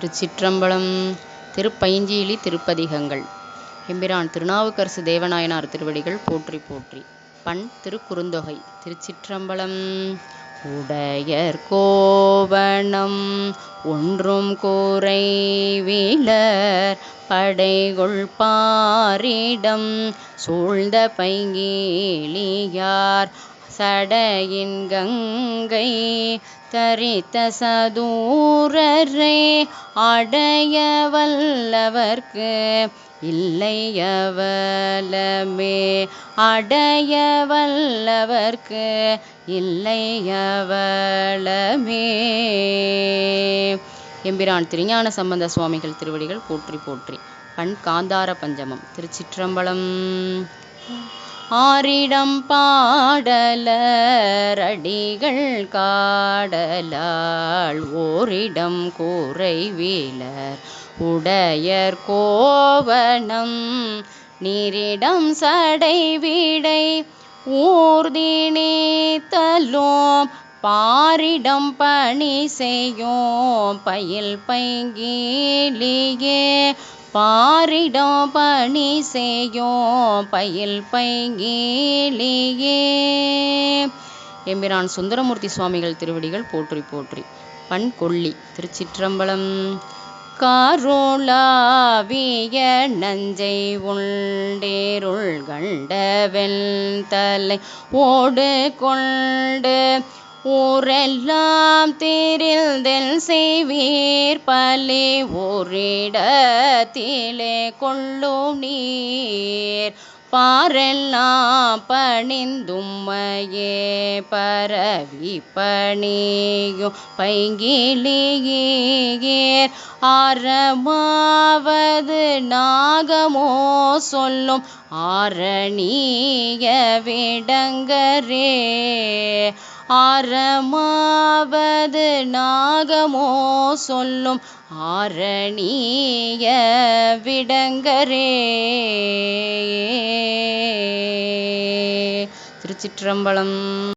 திருச்சிற்றம்பலம் திருப்பைஞ்சீலி திருப்பதிகங்கள். எம்பிரான் திருநாவுக்கரசு தேவநாயனார் திருவடிகள் போற்றி போற்றி. பண் திருக்குறுந்தொகை திருச்சிற்றம்பலம். உடையர் கோவணம் ஒன்றும் குறைவிலர் படைகொள் பாரிடம் சூழ்ந்த பைங்கிலியார் சடையின் கங்கை தரித்த சதூரரை அடைய வல்லவர்க்கு இல்லையவலமே அடைய வல்லவர்க்கு இல்லையவலமே எம்பிரான் திருஞான சம்பந்த சுவாமிகள் திருவடிகள் போற்றி போற்றி. பண் காந்தார பஞ்சமம் திருச்சிற்றம்பலம். ஆரிடம் பாடலரடிகள் காடலாள் ஓரிடம் கூரைவீலர் உடையர் கோவனம் நீரிடம் சடை வீடை ஊர்திணித்தலோம் பாரிடம் பணி செய்யோம் பயில் பைங்கிலியே பாரிடம் பணி செய்யும் பயில் பைங்கிலியே எம்பிரான் சுந்தரமூர்த்தி சுவாமிகள் திருவடிகள் போற்றி போற்றி. பண் கொல்லி திருச்சிற்றம்பலம். காரோளாவிய நஞ்சை உண்டேருள் கண்டவெல் தலை ஓடு கொண்டு ஊரெல்லாம் தெரிந்தெல் செய்வீர் பலி ஓரிடத்திலே கொள்ளும் நீர். பாரெல்லாம் பணிந்தும்மையே பரவி பணியும் பைங்கிலியேர் ஆரமாவது நாகமோ சொல்லும் ஆரணிய விடங்கரே. ஆரமாவது நாகமோ சொல்லும் ஆரணிய விடங்கரே. திருச்சிற்றம்பலம்.